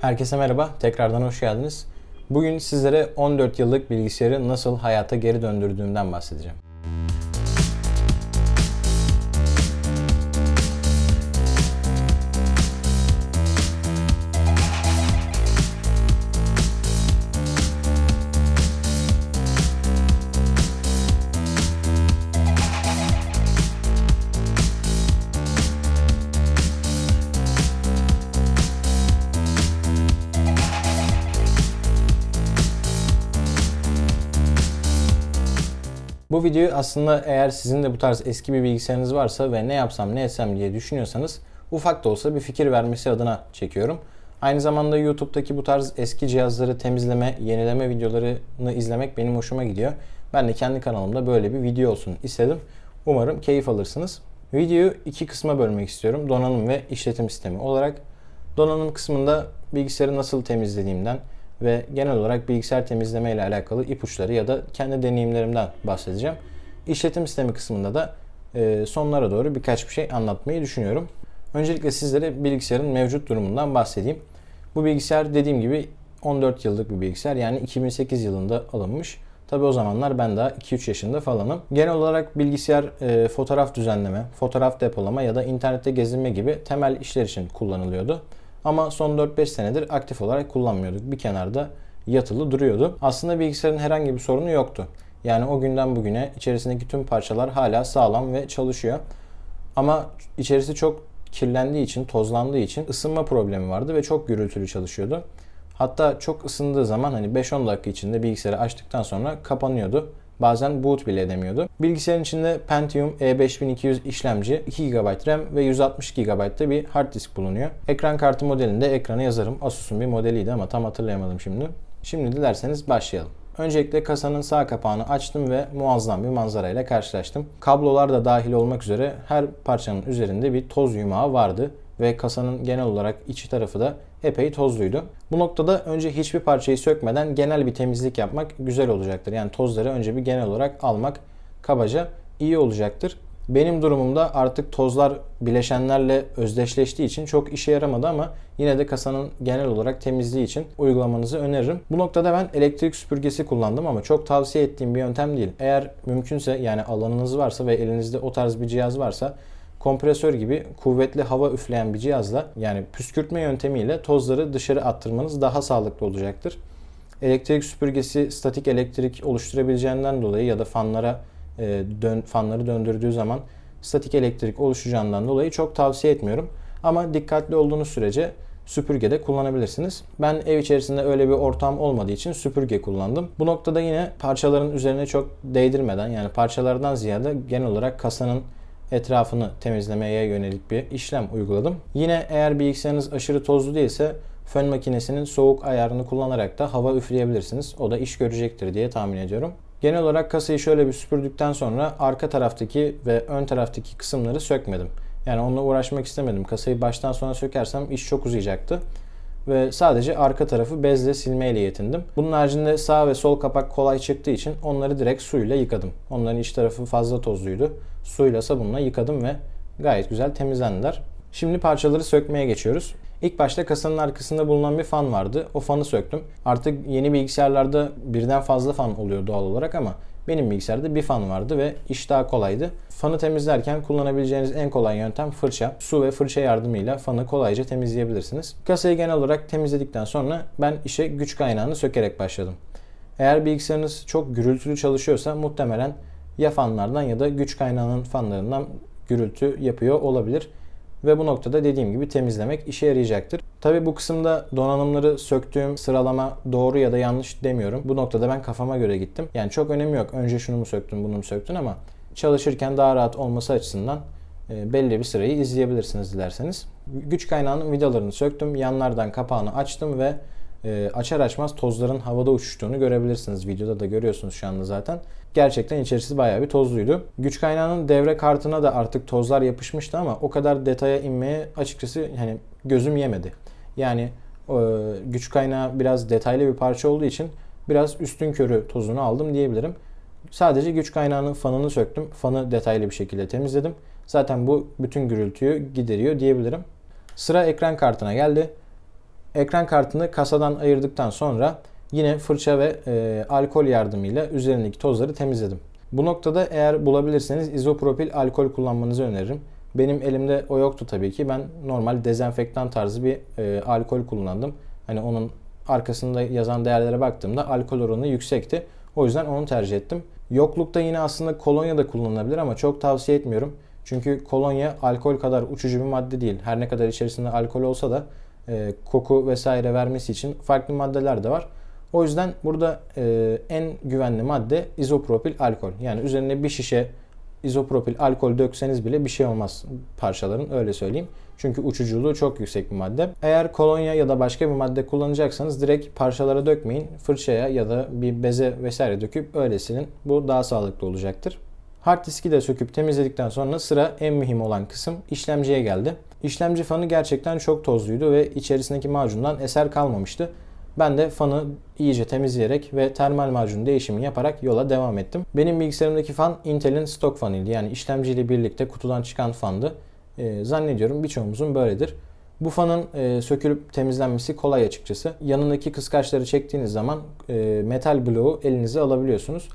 Herkese merhaba, tekrardan hoş geldiniz. Bugün sizlere 14 yıllık bilgisayarı nasıl hayata geri döndürdüğümden bahsedeceğim. Bu videoyu aslında eğer sizin de bu tarz eski bir bilgisayarınız varsa ve ne yapsam ne etsem diye düşünüyorsanız ufak da olsa bir fikir vermesi adına çekiyorum. Aynı zamanda YouTube'daki bu tarz eski cihazları temizleme, yenileme videolarını izlemek benim hoşuma gidiyor. Ben de kendi kanalımda böyle bir video olsun istedim. Umarım keyif alırsınız. Videoyu iki kısma bölmek istiyorum. Donanım ve işletim sistemi olarak. Donanım kısmında bilgisayarı nasıl temizlediğimden, ve genel olarak bilgisayar temizleme ile alakalı ipuçları ya da kendi deneyimlerimden bahsedeceğim. İşletim sistemi kısmında da e, sonlara doğru birkaç bir şey anlatmayı düşünüyorum. Öncelikle sizlere bilgisayarın mevcut durumundan bahsedeyim. Bu bilgisayar dediğim gibi 14 yıllık bir bilgisayar yani 2008 yılında alınmış. Tabi o zamanlar ben daha 2-3 yaşında falanım. Genel olarak bilgisayar e, fotoğraf düzenleme, fotoğraf depolama ya da internette gezinme gibi temel işler için kullanılıyordu. Ama son 4-5 senedir aktif olarak kullanmıyorduk. Bir kenarda yatılı duruyordu. Aslında bilgisayarın herhangi bir sorunu yoktu. Yani o günden bugüne içerisindeki tüm parçalar hala sağlam ve çalışıyor. Ama içerisi çok kirlendiği için, tozlandığı için ısınma problemi vardı ve çok gürültülü çalışıyordu. Hatta çok ısındığı zaman hani 5-10 dakika içinde bilgisayarı açtıktan sonra kapanıyordu. Bazen boot bile edemiyordu. Bilgisayarın içinde Pentium E5200 işlemci, 2 GB RAM ve 162 GB'da bir hard disk bulunuyor. Ekran kartı modelinde ekrana yazarım. Asus'un bir modeliydi ama tam hatırlayamadım şimdi. Şimdi dilerseniz başlayalım. Öncelikle kasanın sağ kapağını açtım ve muazzam bir manzara ile karşılaştım. Kablolar da dahil olmak üzere her parçanın üzerinde bir toz yumağı vardı ve kasanın genel olarak içi tarafı da epey tozluydu. Bu noktada önce hiçbir parçayı sökmeden genel bir temizlik yapmak güzel olacaktır. Yani tozları önce bir genel olarak almak kabaca iyi olacaktır. Benim durumumda artık tozlar bileşenlerle özdeşleştiği için çok işe yaramadı ama yine de kasanın genel olarak temizliği için uygulamanızı öneririm. Bu noktada ben elektrik süpürgesi kullandım ama çok tavsiye ettiğim bir yöntem değil. Eğer mümkünse yani alanınız varsa ve elinizde o tarz bir cihaz varsa kompresör gibi kuvvetli hava üfleyen bir cihazla yani püskürtme yöntemiyle tozları dışarı attırmanız daha sağlıklı olacaktır. Elektrik süpürgesi statik elektrik oluşturabileceğinden dolayı ya da fanlara e, dön, fanları döndürdüğü zaman statik elektrik oluşacağından dolayı çok tavsiye etmiyorum. Ama dikkatli olduğunuz sürece süpürge de kullanabilirsiniz. Ben ev içerisinde öyle bir ortam olmadığı için süpürge kullandım. Bu noktada yine parçaların üzerine çok değdirmeden yani parçalardan ziyade genel olarak kasanın etrafını temizlemeye yönelik bir işlem uyguladım. Yine eğer bilgisayarınız aşırı tozlu değilse fön makinesinin soğuk ayarını kullanarak da hava üfleyebilirsiniz. O da iş görecektir diye tahmin ediyorum. Genel olarak kasayı şöyle bir süpürdükten sonra arka taraftaki ve ön taraftaki kısımları sökmedim. Yani onunla uğraşmak istemedim. Kasayı baştan sona sökersem iş çok uzayacaktı. Ve sadece arka tarafı bezle silmeyle yetindim. Bunun haricinde sağ ve sol kapak kolay çıktığı için onları direkt suyla yıkadım. Onların iç tarafı fazla tozluydu. Suyla sabunla yıkadım ve gayet güzel temizlendiler. Şimdi parçaları sökmeye geçiyoruz. İlk başta kasanın arkasında bulunan bir fan vardı. O fanı söktüm. Artık yeni bilgisayarlarda birden fazla fan oluyor doğal olarak ama benim bilgisayarda bir fan vardı ve iş daha kolaydı. Fanı temizlerken kullanabileceğiniz en kolay yöntem fırça. Su ve fırça yardımıyla fanı kolayca temizleyebilirsiniz. Kasayı genel olarak temizledikten sonra ben işe güç kaynağını sökerek başladım. Eğer bilgisayarınız çok gürültülü çalışıyorsa muhtemelen ya fanlardan ya da güç kaynağının fanlarından gürültü yapıyor olabilir. Ve bu noktada dediğim gibi temizlemek işe yarayacaktır. Tabi bu kısımda donanımları söktüğüm sıralama doğru ya da yanlış demiyorum. Bu noktada ben kafama göre gittim. Yani çok önemi yok. Önce şunu mu söktün bunu mu söktün ama çalışırken daha rahat olması açısından e, belli bir sırayı izleyebilirsiniz dilerseniz. Güç kaynağının vidalarını söktüm. Yanlardan kapağını açtım ve e, açar açmaz tozların havada uçuştuğunu görebilirsiniz. Videoda da görüyorsunuz şu anda zaten. Gerçekten içerisi bayağı bir tozluydu. Güç kaynağının devre kartına da artık tozlar yapışmıştı ama o kadar detaya inmeye açıkçası hani gözüm yemedi. Yani e, güç kaynağı biraz detaylı bir parça olduğu için biraz üstün körü tozunu aldım diyebilirim. Sadece güç kaynağının fanını söktüm. Fanı detaylı bir şekilde temizledim. Zaten bu bütün gürültüyü gideriyor diyebilirim. Sıra ekran kartına geldi. Ekran kartını kasadan ayırdıktan sonra yine fırça ve e, alkol yardımıyla üzerindeki tozları temizledim. Bu noktada eğer bulabilirseniz izopropil alkol kullanmanızı öneririm. Benim elimde o yoktu tabii ki. Ben normal dezenfektan tarzı bir e, alkol kullandım. Hani onun arkasında yazan değerlere baktığımda alkol oranı yüksekti. O yüzden onu tercih ettim. Yoklukta yine aslında kolonya da kullanılabilir ama çok tavsiye etmiyorum. Çünkü kolonya alkol kadar uçucu bir madde değil. Her ne kadar içerisinde alkol olsa da e, koku vesaire vermesi için farklı maddeler de var. O yüzden burada e, en güvenli madde izopropil alkol. Yani üzerine bir şişe izopropil alkol dökseniz bile bir şey olmaz parçaların öyle söyleyeyim. Çünkü uçuculuğu çok yüksek bir madde. Eğer kolonya ya da başka bir madde kullanacaksanız direkt parçalara dökmeyin. Fırçaya ya da bir beze vesaire döküp öyle silin. Bu daha sağlıklı olacaktır. Hard diski de söküp temizledikten sonra sıra en mühim olan kısım işlemciye geldi. İşlemci fanı gerçekten çok tozluydu ve içerisindeki macundan eser kalmamıştı. Ben de fanı iyice temizleyerek ve termal macun değişimi yaparak yola devam ettim. Benim bilgisayarımdaki fan Intel'in stok fanıydı. Yani işlemciyle birlikte kutudan çıkan fandı. Ee, zannediyorum birçoğumuzun böyledir. Bu fanın e, sökülüp temizlenmesi kolay açıkçası. Yanındaki kıskaçları çektiğiniz zaman e, metal bloğu elinize alabiliyorsunuz.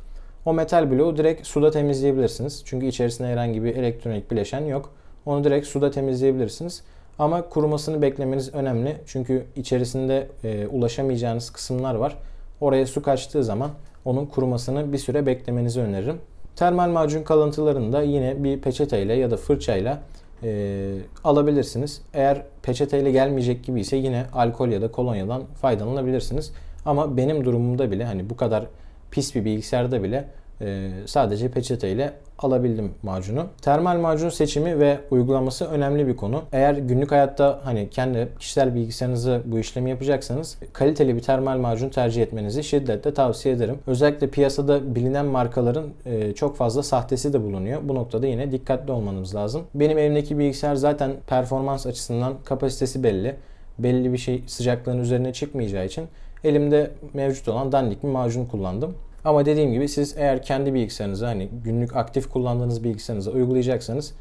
O metal bloğu direkt suda temizleyebilirsiniz. Çünkü içerisinde herhangi bir elektronik bileşen yok. Onu direkt suda temizleyebilirsiniz. Ama kurumasını beklemeniz önemli. Çünkü içerisinde e, ulaşamayacağınız kısımlar var. Oraya su kaçtığı zaman onun kurumasını bir süre beklemenizi öneririm. Termal macun kalıntılarını da yine bir peçeteyle ya da fırçayla e, alabilirsiniz. Eğer peçeteyle gelmeyecek gibi ise yine alkol ya da kolonyadan faydalanabilirsiniz. Ama benim durumumda bile hani bu kadar pis bir bilgisayarda bile e, sadece peçeteyle alabildim macunu. Termal macun seçimi ve uygulaması önemli bir konu. Eğer günlük hayatta hani kendi kişisel bilgisayarınızı bu işlemi yapacaksanız kaliteli bir termal macun tercih etmenizi şiddetle tavsiye ederim. Özellikle piyasada bilinen markaların e, çok fazla sahtesi de bulunuyor. Bu noktada yine dikkatli olmanız lazım. Benim elimdeki bilgisayar zaten performans açısından kapasitesi belli. Belli bir şey sıcaklığın üzerine çıkmayacağı için elimde mevcut olan dandik bir macun kullandım. Ama dediğim gibi siz eğer kendi bilgisayarınıza hani günlük aktif kullandığınız bilgisayarınıza uygulayacaksanız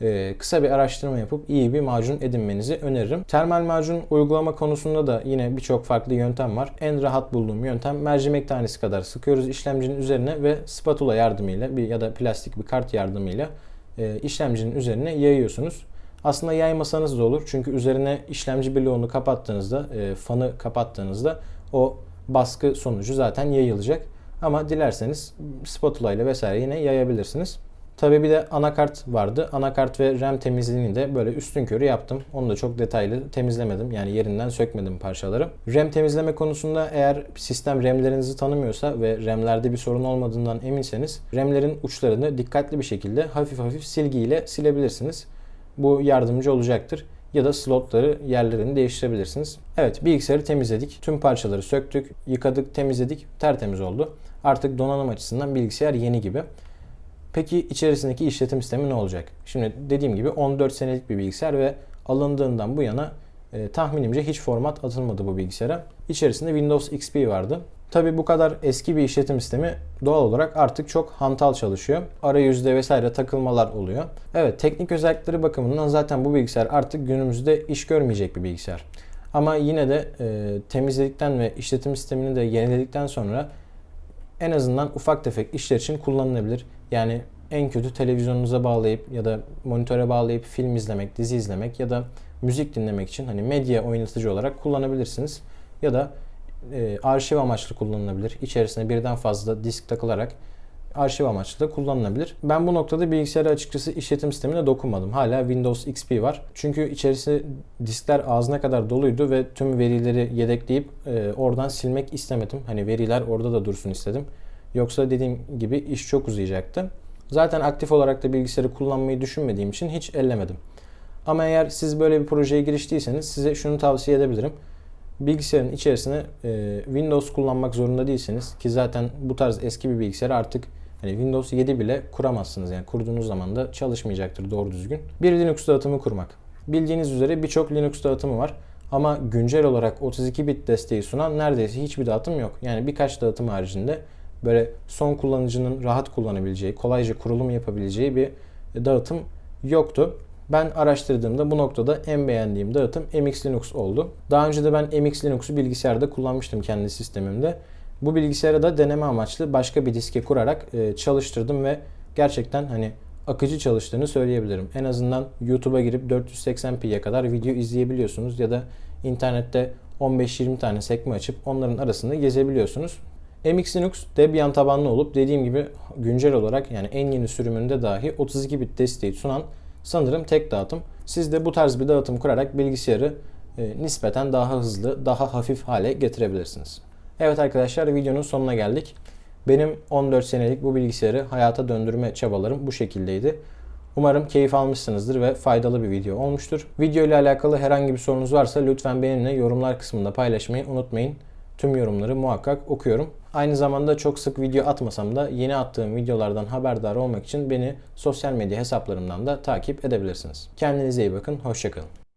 e, kısa bir araştırma yapıp iyi bir macun edinmenizi öneririm. Termal macun uygulama konusunda da yine birçok farklı yöntem var. En rahat bulduğum yöntem mercimek tanesi kadar sıkıyoruz işlemcinin üzerine ve spatula yardımıyla bir ya da plastik bir kart yardımıyla e, işlemcinin üzerine yayıyorsunuz. Aslında yaymasanız da olur. Çünkü üzerine işlemci bloğunu kapattığınızda, e, fanı kapattığınızda o baskı sonucu zaten yayılacak. Ama dilerseniz spatula ile vesaire yine yayabilirsiniz. Tabi bir de anakart vardı. Anakart ve RAM temizliğini de böyle üstün körü yaptım. Onu da çok detaylı temizlemedim. Yani yerinden sökmedim parçaları. RAM temizleme konusunda eğer sistem RAM'lerinizi tanımıyorsa ve RAM'lerde bir sorun olmadığından eminseniz RAM'lerin uçlarını dikkatli bir şekilde hafif hafif silgiyle silebilirsiniz. Bu yardımcı olacaktır ya da slotları yerlerini değiştirebilirsiniz. Evet bilgisayarı temizledik. Tüm parçaları söktük, yıkadık, temizledik. Tertemiz oldu. Artık donanım açısından bilgisayar yeni gibi. Peki içerisindeki işletim sistemi ne olacak? Şimdi dediğim gibi 14 senelik bir bilgisayar ve alındığından bu yana e, tahminimce hiç format atılmadı bu bilgisayara. İçerisinde Windows XP vardı. Tabi bu kadar eski bir işletim sistemi doğal olarak artık çok hantal çalışıyor. Arayüzde vesaire takılmalar oluyor. Evet teknik özellikleri bakımından zaten bu bilgisayar artık günümüzde iş görmeyecek bir bilgisayar. Ama yine de e, temizledikten ve işletim sistemini de yeniledikten sonra en azından ufak tefek işler için kullanılabilir. Yani en kötü televizyonunuza bağlayıp ya da monitöre bağlayıp film izlemek, dizi izlemek ya da müzik dinlemek için hani medya oynatıcı olarak kullanabilirsiniz. Ya da e, arşiv amaçlı kullanılabilir. İçerisine birden fazla disk takılarak arşiv amaçlı da kullanılabilir. Ben bu noktada bilgisayara açıkçası işletim sistemine dokunmadım. Hala Windows XP var. Çünkü içerisi diskler ağzına kadar doluydu ve tüm verileri yedekleyip e, oradan silmek istemedim. Hani veriler orada da dursun istedim. Yoksa dediğim gibi iş çok uzayacaktı. Zaten aktif olarak da bilgisayarı kullanmayı düşünmediğim için hiç ellemedim. Ama eğer siz böyle bir projeye giriştiyseniz size şunu tavsiye edebilirim bilgisayarın içerisine e, Windows kullanmak zorunda değilsiniz ki zaten bu tarz eski bir bilgisayar artık hani Windows 7 bile kuramazsınız yani kurduğunuz zaman da çalışmayacaktır doğru düzgün. Bir Linux dağıtımı kurmak. Bildiğiniz üzere birçok Linux dağıtımı var ama güncel olarak 32 bit desteği sunan neredeyse hiçbir dağıtım yok. Yani birkaç dağıtım haricinde böyle son kullanıcının rahat kullanabileceği, kolayca kurulum yapabileceği bir dağıtım yoktu. Ben araştırdığımda bu noktada en beğendiğim dağıtım MX Linux oldu. Daha önce de ben MX Linux'u bilgisayarda kullanmıştım kendi sistemimde. Bu bilgisayara da deneme amaçlı başka bir diske kurarak e, çalıştırdım ve gerçekten hani akıcı çalıştığını söyleyebilirim. En azından YouTube'a girip 480p'ye kadar video izleyebiliyorsunuz ya da internette 15-20 tane sekme açıp onların arasında gezebiliyorsunuz. MX Linux Debian tabanlı olup dediğim gibi güncel olarak yani en yeni sürümünde dahi 32 bit desteği sunan sanırım tek dağıtım. Siz de bu tarz bir dağıtım kurarak bilgisayarı e, nispeten daha hızlı, daha hafif hale getirebilirsiniz. Evet arkadaşlar videonun sonuna geldik. Benim 14 senelik bu bilgisayarı hayata döndürme çabalarım bu şekildeydi. Umarım keyif almışsınızdır ve faydalı bir video olmuştur. Video ile alakalı herhangi bir sorunuz varsa lütfen benimle yorumlar kısmında paylaşmayı unutmayın. Tüm yorumları muhakkak okuyorum. Aynı zamanda çok sık video atmasam da yeni attığım videolardan haberdar olmak için beni sosyal medya hesaplarımdan da takip edebilirsiniz. Kendinize iyi bakın, hoşçakalın.